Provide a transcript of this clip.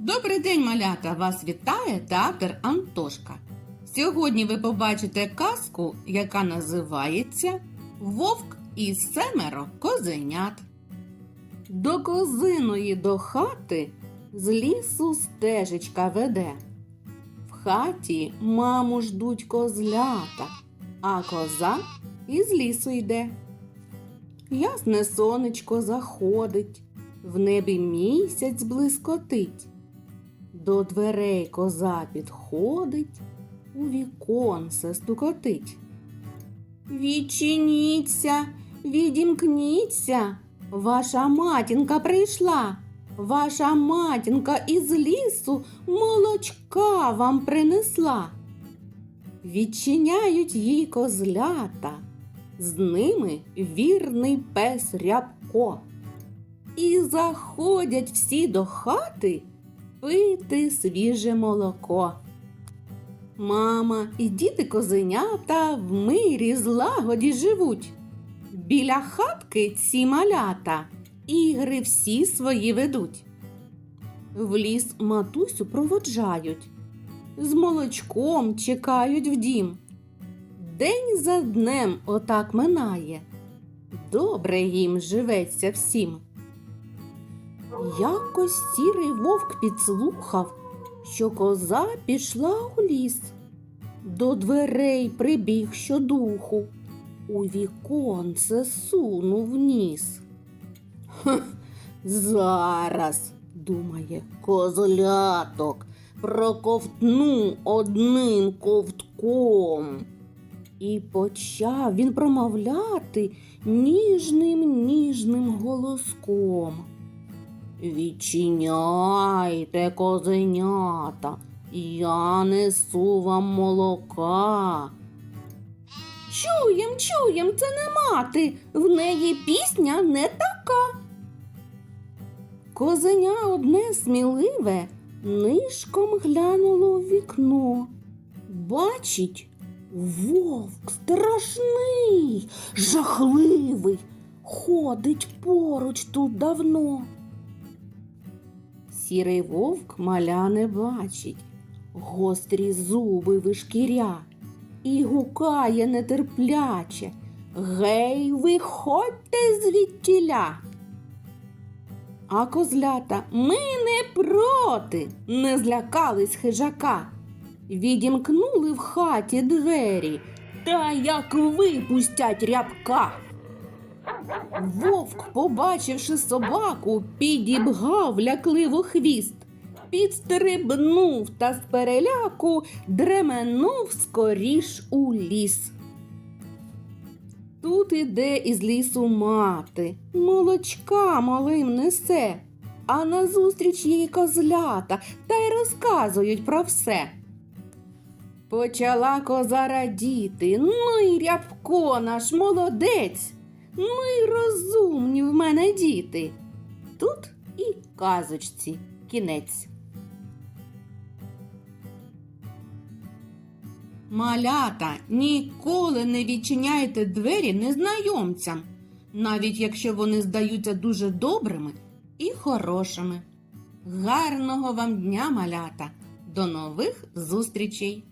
Добрий день, малята! Вас вітає театр Антошка. Сьогодні ви побачите казку, яка називається Вовк і семеро козенят. До козиної до хати з лісу стежечка веде. В хаті маму ждуть козлята, а коза із лісу йде. Ясне сонечко заходить, в небі місяць блискотить. До дверей коза підходить, у віконце стукотить. Відчиніться, відімкніться, ваша матінка прийшла, ваша матінка із лісу молочка вам принесла. Відчиняють їй козлята, з ними вірний пес Рябко. І заходять всі до хати пити свіже молоко. Мама і діти козенята в мирі злагоді живуть. Біля хатки ці малята ігри всі свої ведуть. В ліс матусю проводжають, з молочком чекають в дім. День за днем отак минає. Добре їм живеться всім. Якось сірий вовк підслухав, що коза пішла у ліс. До дверей прибіг щодуху, у віконце сунув ніс. Хх, зараз, думає, козляток, проковтну одним ковтком. І почав він промовляти ніжним ніжним голоском. Відчиняйте, козенята, я несу вам молока. Чуєм, чуєм, це не мати, в неї пісня не така. Козеня одне сміливе нишком глянуло в вікно. Бачить, вовк страшний, жахливий, ходить поруч тут давно. Сірий вовк маля не бачить, гострі зуби вишкіря і гукає нетерпляче. Гей, виходьте звідтіля. А козлята ми не проти, не злякались хижака. Відімкнули в хаті двері, та як випустять рябка. Вовк, побачивши собаку, підібгав лякливо хвіст, підстрибнув та з переляку дременув скоріш у ліс. Тут іде із лісу мати, молочка малим несе, а назустріч їй козлята та й розказують про все. Почала коза радіти, ну й рябко наш молодець. Ну й розумні в мене діти. Тут і казочці кінець. Малята, ніколи не відчиняйте двері незнайомцям, навіть якщо вони здаються дуже добрими і хорошими. Гарного вам дня, малята! До нових зустрічей!